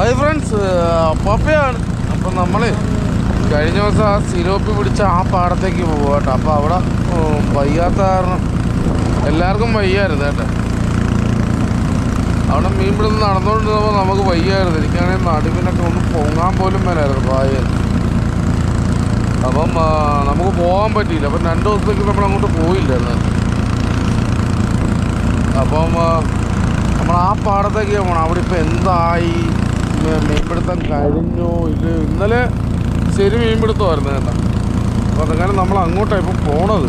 Hi friends പപ്പയാണ്. അപ്പം നമ്മൾ കഴിഞ്ഞ ദിവസം ആ സിലോപ്പി പിടിച്ച ആ പാടത്തേക്ക് പോകട്ടെ അപ്പോൾ അവിടെ വയ്യാത്ത കാരണം എല്ലാവർക്കും വയ്യായിരുന്നു കേട്ടോ. അവിടെ മീൻ പിടുന്ന് നടന്നുകൊണ്ടിരുന്നപ്പോൾ നമുക്ക് വയ്യായിരുന്നു. എനിക്കാണെങ്കിൽ നടുവിനൊക്കെ ഒന്ന് പൊങ്ങാൻ പോലും മേലായിരുന്നു പായ. അപ്പം നമുക്ക് പോകാൻ പറ്റിയില്ല. അപ്പം രണ്ട് ദിവസത്തേക്ക് നമ്മൾ അങ്ങോട്ട് പോയില്ലായിരുന്നു. അപ്പം നമ്മൾ ആ പാടത്തേക്ക് പോകണം അവിടെ ഇപ്പം എന്തായി? മീൻപിടുത്തം കഴിഞ്ഞു. ഇത് ഇന്നലെ ശരി മീൻപിടുത്തമായിരുന്നു കേട്ടോ. അപ്പോൾ അതങ്ങനെ നമ്മൾ അങ്ങോട്ടാണ് ഇപ്പം പോണത്.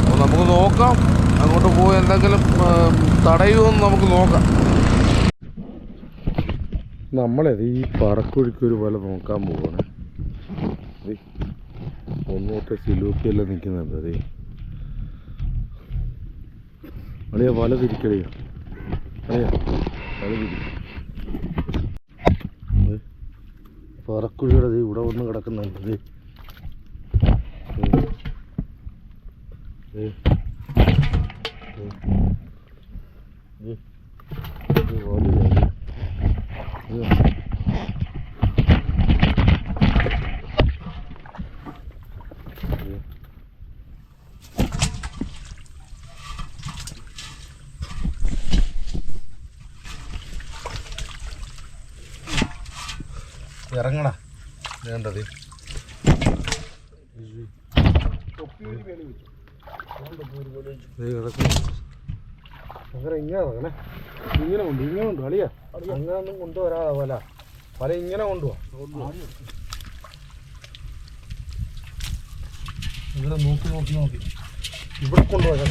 അപ്പോൾ നമുക്ക് നോക്കാം. അങ്ങോട്ട് പോയി എന്തെങ്കിലും ആ, തടയുമോയെന്ന് നമുക്ക് നോക്കാം. നമ്മളത് ഈ പറക്കുഴിക്ക് ഒരു പോലെ നോക്കാൻ പോവാണ്. ഒന്നോട്ട് സിലൂക്കിയെല്ലാം നിൽക്കുന്നുണ്ട് അതേ അളിയ വല തിരിക്കടിയാ അളിയാ വല തിരിക്കും പറക്കുഴിയുടെ ഇവിടെ വന്ന് കിടക്കുന്നുണ്ട്. ദേ. ദേ. ഇറങ്ങടാ വേണ്ടത്. അങ്ങനെ ഇങ്ങനെ ഇറങ്ങണേ ഇങ്ങനെ കൊണ്ടു ഇങ്ങനെ കൊണ്ട് അളിയാ അങ്ങനെ ഒന്നും കൊണ്ടുവരാതെ പോലെ പല ഇങ്ങനെ കൊണ്ടുപോവാ ഇവിടെ നോക്കി നോക്കി നോക്കി. ഇവിടെ കൊണ്ടുപോകാൻ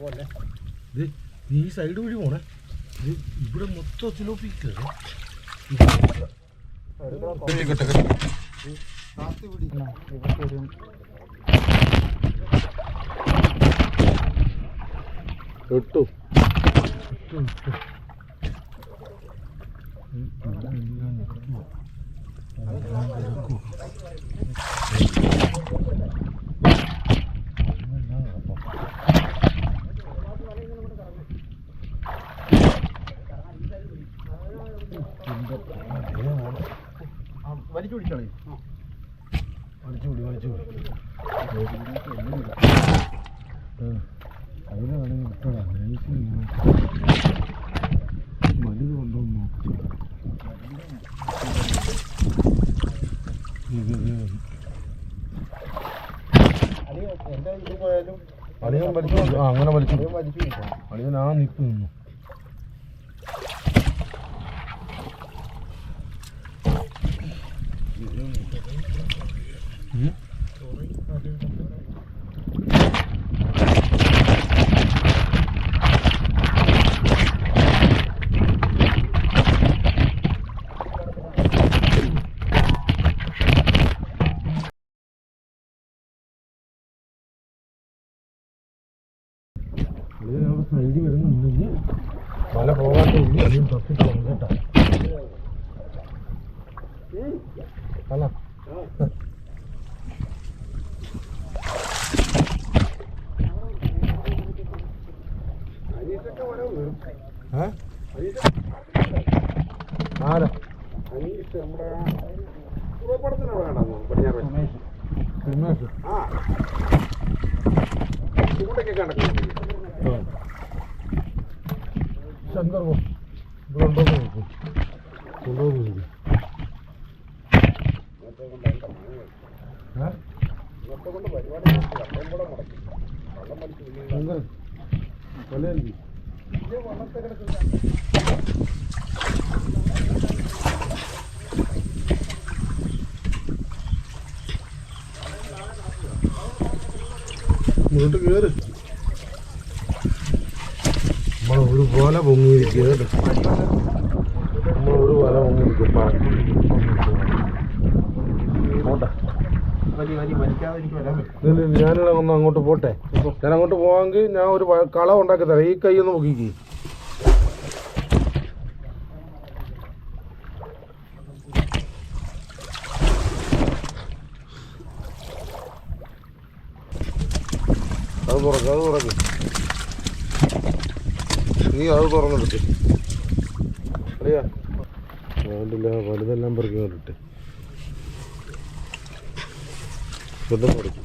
പോലെ ഇത് നീ ഈ സൈഡ് വഴി പോണേ. ഇത് ഇവിടെ മൊത്തം ചിലോപ്പിക്കുക ഇട്ടു പിടിക്കണേ വലിച്ചു പിടി വലിച്ചു പിടി അതിന് വേണമെങ്കിൽ വിട്ടോളാം നൈസിന് വലുത് കൊണ്ടുവന്ന് നോക്കാം ഇത് ഇത് ഇത്. അളിയൻ വലിച്ചു പിടിച്ചു. ആ അങ്ങനെ വലിച്ചു വലിച്ചു അളിയൻ ആ നിപ്പ് നിന്നു ഉം. Hã? Para. ഇങ്ങോട്ട് കേറ്. നമ്മൾ ഒരു പോലെ പൊങ്ങിയിരിക്കുക നമ്മൾ ഒരു വല പൊങ്ങിയിരിക്കും. ഞാനിവിടെ ഒന്ന് അങ്ങോട്ട് പോട്ടെ. ഞാൻ അങ്ങോട്ട് പോവാമെങ്കിൽ ഞാൻ ഒരു കള കളം ഉണ്ടാക്കി തരാം. ഈ കൈ ഒന്ന് പൊക്കിക്ക് അത് തുറക്ക് അത് തുറന്നെടുത്ത് അറിയാ വേണ്ടില്ല വലുതെല്ലാം പെറുക്കി കൊണ്ടിട്ട്. ശുദ്ധം കൊടുക്കും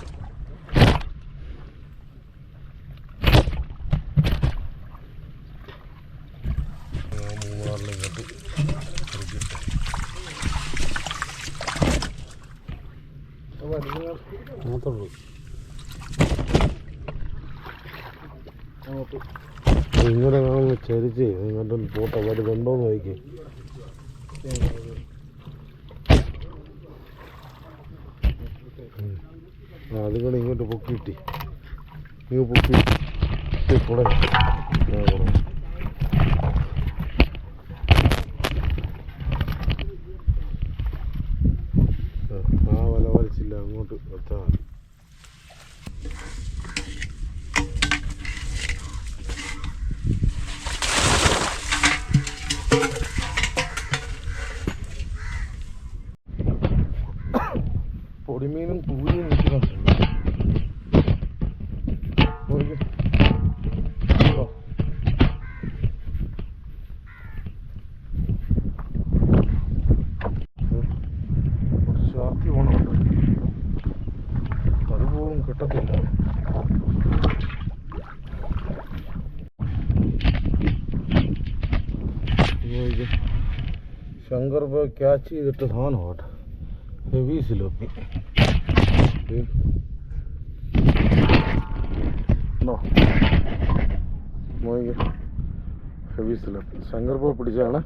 മൂന്നാറിൽ ഇങ്ങോട്ട് പെറുക്കിയിട്ട് മാത്രമേ ഇങ്ങനെ കാണുമ്പോൾ ചരിച്ച് ഇങ്ങോട്ട് പോട്ടെ എന്ന് നോക്കി. അതുകൂടെ അതും കൂടെ ഇങ്ങോട്ട് പൊക്കിയിട്ട് ഇങ്ങ് പൊക്കി കൂടെ ആ, കൂടെ. ആ, ആ വല വലിച്ചില്ല അങ്ങോട്ട് വെച്ചാൽ മതി പൊടിമീനും പൂരിയും നിൽക്കുന്നുണ്ട് നോക്ക്. ഓ. ഉം. കുറച്ച് ആക്കി പോണം അത് പോവും കിട്ടത്തില്ല. ശങ്കർ പോയി ക്യാച്ച് ചെയ്തിട്ട് സാധനം കേട്ടോ ഹെവി സിലോപ്പി ഹെവി സിലോപ്പി ശങ്കർ പോ പിടിച്ചാണ്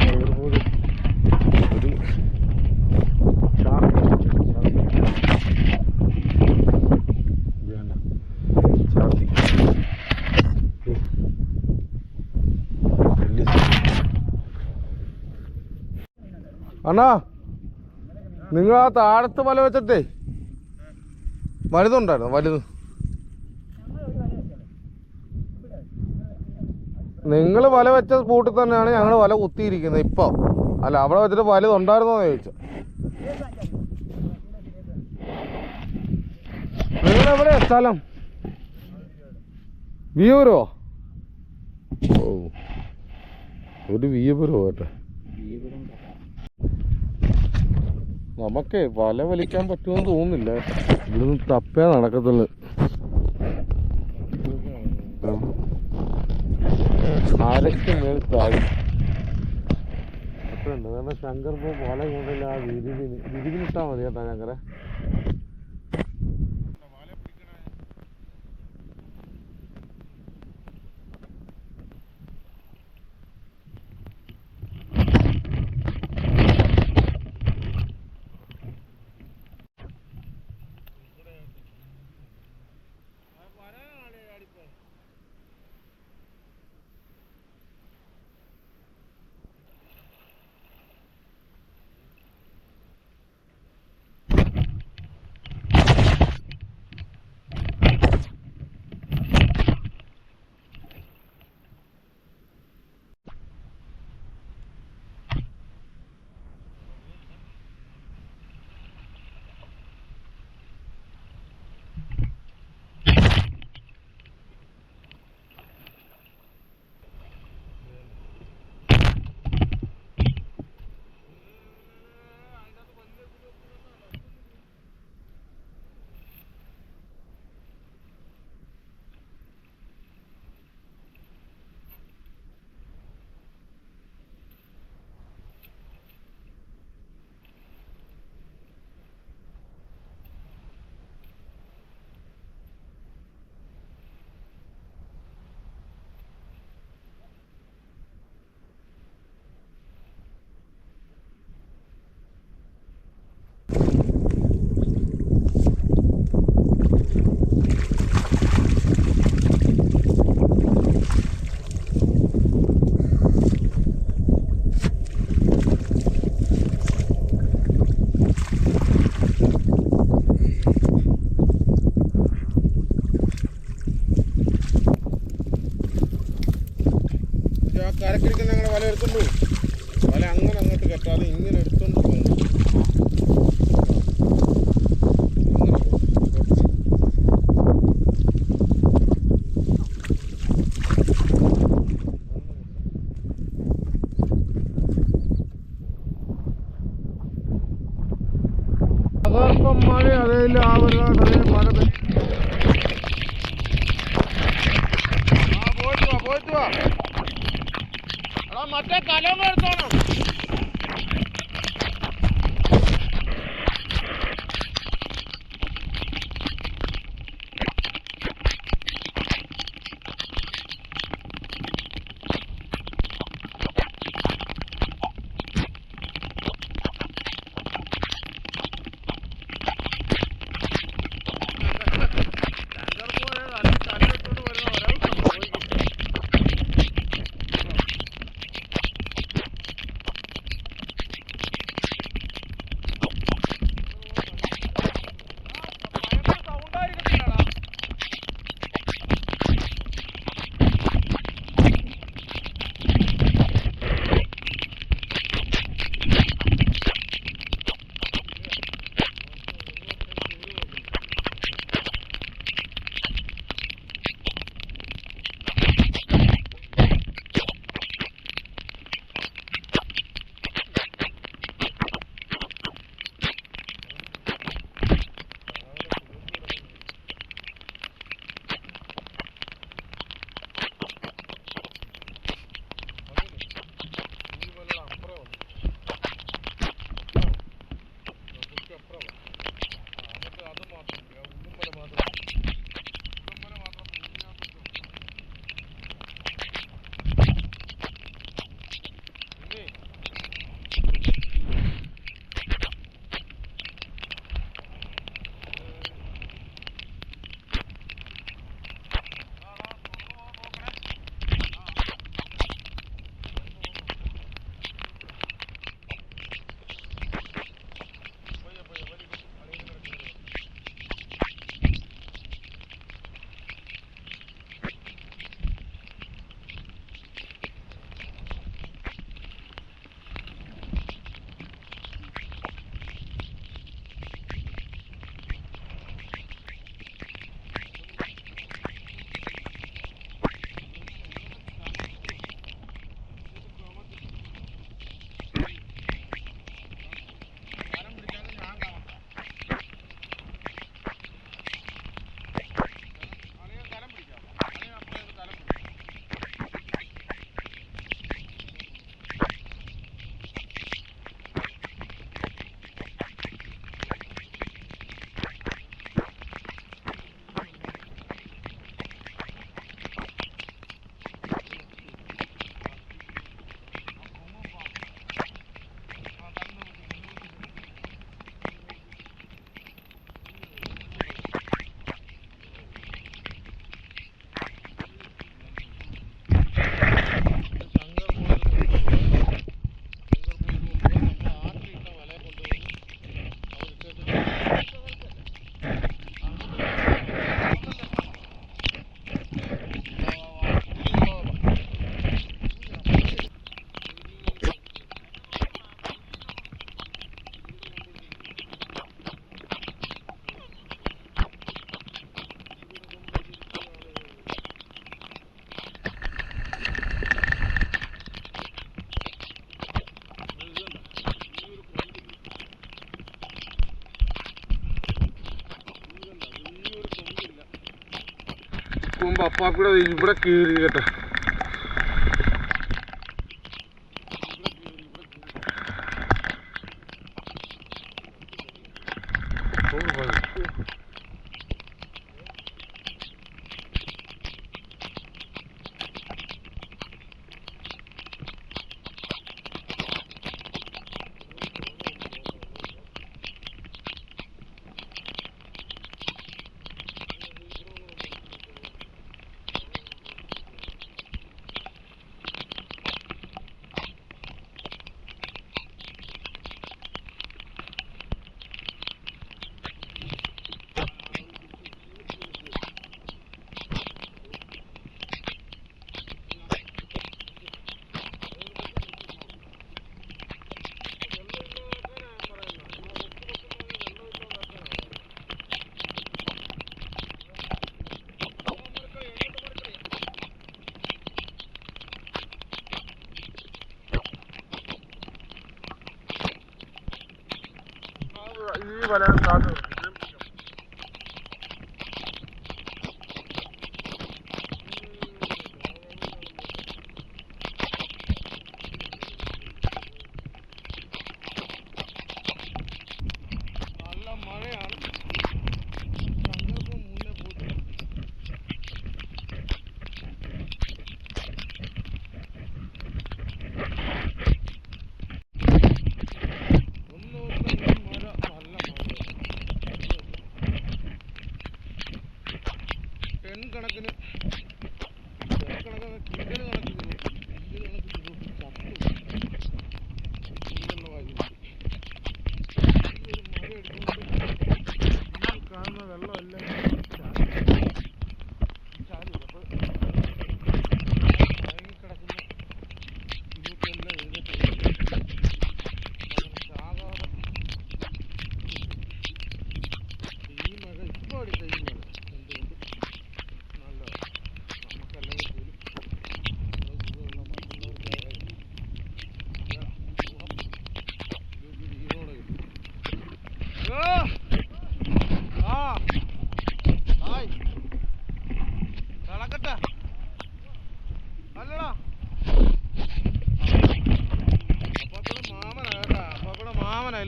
ശങ്കർ പോ ഒരു shark വേണ്ട. ചാത്തി. ഏ. വലിയ അണ്ണാ നിങ്ങൾ ആ താഴത്ത് വല വെച്ചിട്ടേ വലുതുണ്ടായിരുന്നു വലുത്. നിങ്ങൾ വല വെച്ച കൂട്ടിൽ തന്നെയാണ് ഞങ്ങൾ വല കുത്തിയിരിക്കുന്നത് ഇപ്പൊ. അല്ല അവിടെ വെച്ചിട്ട് വലുതുണ്ടായിരുന്നോ എന്ന് ചോദിച്ചു. നിങ്ങൾ എവിടെയാ സ്ഥലം? വിയൂരോ ഓ ഒരു വിയൂരോ കേട്ടെ. നമുക്ക് വല വലിക്കാൻ പറ്റുമെന്ന് തോന്നുന്നില്ല. ഇവിടുന്ന് തപ്പേ നടക്കത്തുള്ളു. ആരൊക്കെ മേൽ താഴും? കാരണം ശങ്കർ പോലെ കൊണ്ടില്ല ആ വിരിവിന് വിരിവിനിട്ടാ മതി കേട്ടാ ഞങ്ങടെ കരക്കിരിക്കുന്ന ഞങ്ങളുടെ വല എടുത്തുണ്ട് വല അങ്ങനെ അങ്ങോട്ട് കെട്ടാതെ ഇങ്ങനെ എടുത്തോണ്ട് മുമ്പ് അപ്പാക്കൂടെ ഇവിടെ കീറി കേട്ടോ ഈ വല കാത്തു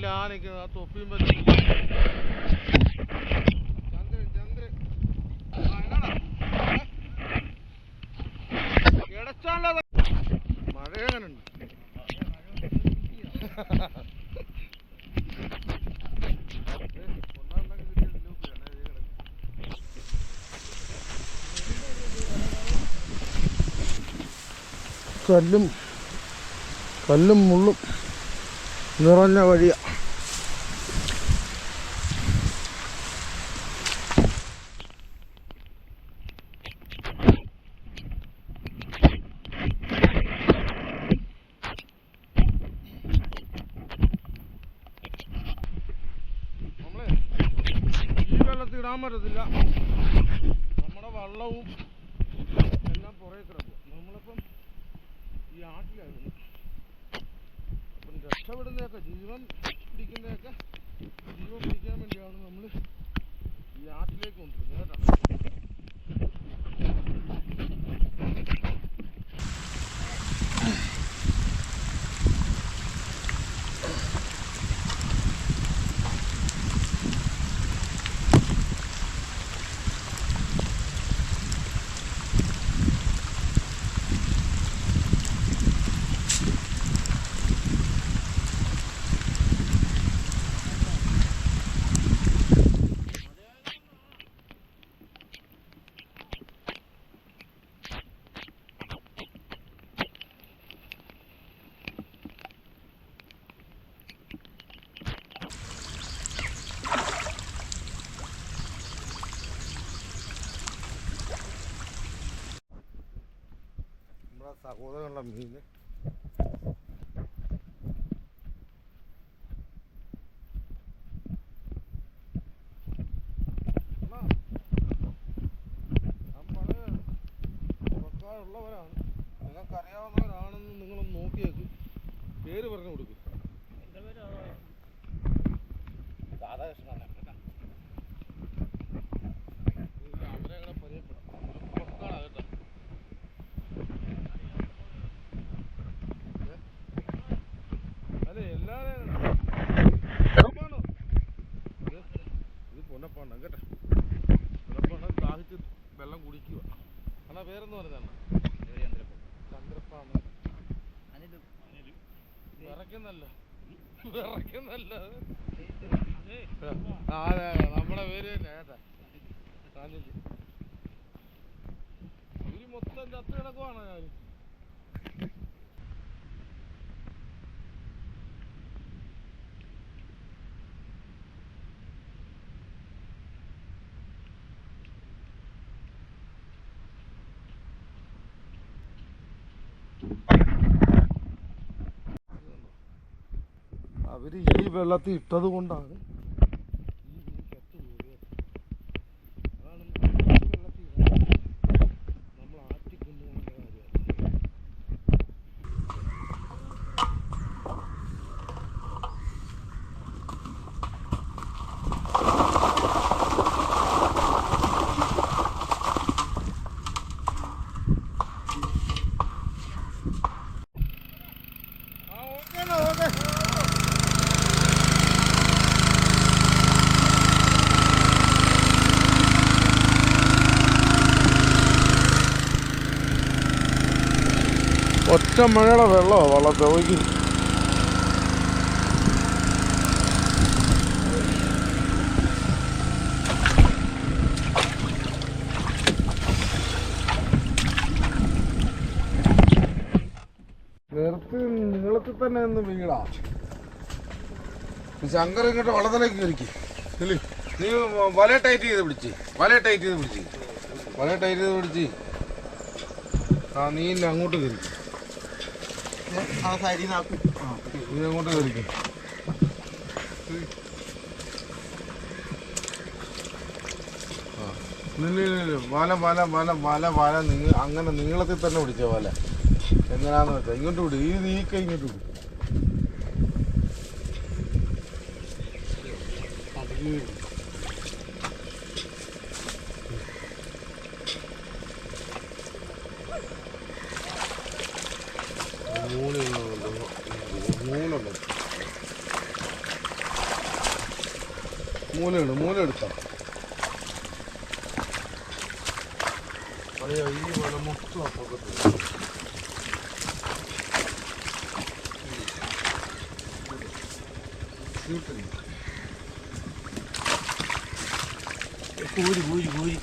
മാമനല്ല ആ തൊപ്പിയും കല്ലും കല്ലും മുള്ളും നിറഞ്ഞ വഴിയാ നമ്മളെ ഈ ഇടാൻ പറ്റത്തില്ല നമ്മുടെ വള്ളവും എല്ലാം പുറകെ കിടക്കും. നമ്മളിപ്പം ഈ ആട്ടിലായിരുന്നു. അപ്പം രക്ഷപ്പെടുന്നതൊക്കെ ജീവൻ പിടിക്കുന്നതൊക്കെ ജീവൻ പിടിക്കാൻ വേണ്ടിയാണ് നമ്മൾ ഈ ആട്ടിലേക്ക് കൊണ്ടുവരുന്നത്. കേട്ടോ നമ്മുടെ സഹോദരനുള്ള മീൻ അണ്ണാ, നമ്മൾ പുറക്കാരുള്ളവരാണ് നിങ്ങൾക്കറിയാവുന്നവരാണെന്ന് നിങ്ങളൊന്ന് നോക്കിയേക്ക് പേര് പറഞ്ഞു കൊടുക്കും അവരെ അങ്ങനെ പരിചയപ്പെടാം പുറക്കാടാ കേട്ടോ അതെ എല്ലാവരും പൊന്നപ്പാണോ? ഇത് ഇത് പൊന്നപ്പാണ് കേട്ടോ പൊന്നപ്പാണ് ദാഹിച്ച് വെള്ളം കുടിക്കുക എന്നാ പേരെന്ന് പറഞ്ഞാണ് ചന്ദ്രപ്പാണ് വിറയ്ക്കുന്നല്ല ആ അതെ നമ്മുടെ പേര് തന്നെ കേട്ടാ കാഞ്ഞിൽ ഇവർ മൊത്തം ചത്ത് കിടക്കുവാണോ ഞാൻ അവർ ഈ വെള്ളത്തിൽ ഇട്ടത് കൊണ്ടാണ് Okay, okay. ഒറ്റ മഴയുടെ വെള്ളമോ വള്ളത്തെ ഒഴുകി ശങ്കർ ഇങ്ങോട്ട് വള്ളത്തിലേക്ക് കയറിക്ക്? നീ വല ടൈറ്റ് ചെയ്ത് പിടിച്ച്. വല ടൈറ്റ് ചെയ്ത് പിടിച്ച്. വല ടൈറ്റ് ചെയ്ത് പിടിച്ച്. ആ നീ അങ്ങോട്ട് കയറിക്ക്. ആ സൈഡിൽ നിന്ന് നീ അങ്ങോട്ട് കയറിക്ക്. ആ. വാല വാല വാല വല വല നിങ്ങൾ അങ്ങനെ നീളത്തിൽ തന്നെ പിടിച്ച വല. എങ്ങനെയാണെന്ന് വെച്ചാൽ ഇങ്ങോട്ട് വിടും. ഈ നീ കൈ ഇങ്ങോട്ട് വിട്. കൂരി കൂരി കൂരി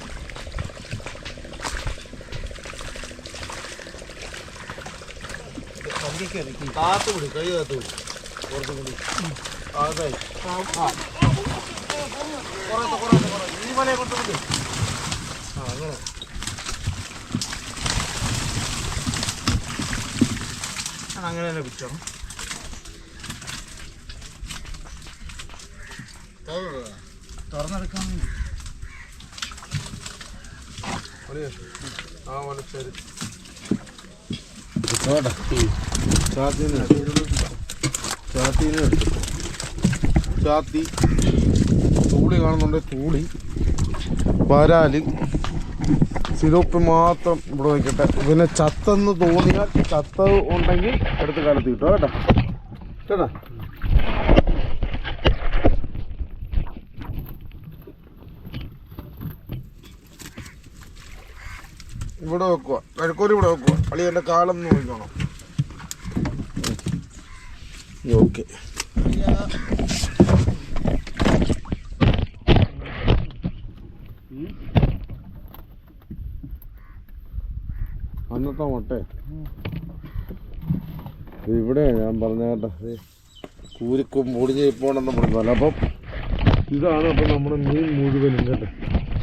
വണ്ടിക്ക് ഇറക്കി കാത്തു വിട് കൈ കാത്തു വിട് പുറത്തും കൂടി അതായി കുറച്ച് കുറച്ച് കുറച്ച് ഈ അങ്ങനെ തന്നെ പിടിച്ചോ തുറന്നെടുക്കാൻ ചാത്തി തൂളി കാണുന്നുണ്ട് തൂളി വരാൽ സിലോപ്പ് മാത്രം ഇവിടെ വയ്ക്കട്ടെ പിന്നെ ചത്തെന്ന് തോന്നിയാൽ ചത്ത ഉണ്ടെങ്കിൽ അടുത്ത കാലത്ത് കിട്ടും കേട്ടോ കേട്ടാ ഇവിടെ വെക്കുക കഴക്കൂരി ഇവിടെ വെക്കുക അളി എന്റെ കാലം നോക്കണം ഓക്കെ. അന്നത്തെ മുട്ട. ഇവിടെ ഞാൻ പറഞ്ഞ കൂരിക്കും പൊടിഞ്ഞ് പോണെന്ന് പറഞ്ഞല്ലോ അപ്പം ഇതാണ് അപ്പം നമ്മുടെ മീൻ മുഴുവനും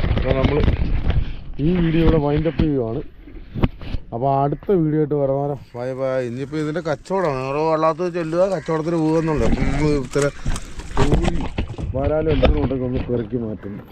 അപ്പോൾ നമ്മൾ ഈ വീഡിയോ ഇവിടെ വൈൻഡപ്പ് ചെയ്യുവാണ്. അപ്പോൾ അടുത്ത വീഡിയോ ആയിട്ട് വരാൻ ബൈ ബൈ ഇനിയിപ്പോൾ ഇതിന്റെ കച്ചവടമാണ്. ഓരോ വള്ളാത്ത ചെല്ലുക കച്ചവടത്തിന് പോകുന്നുണ്ട്. ഇത്തരം വരാലും എന്തെങ്കിലും ഉണ്ടെങ്കിൽ ഒന്ന് പെറുക്കി മാറ്റുന്നു?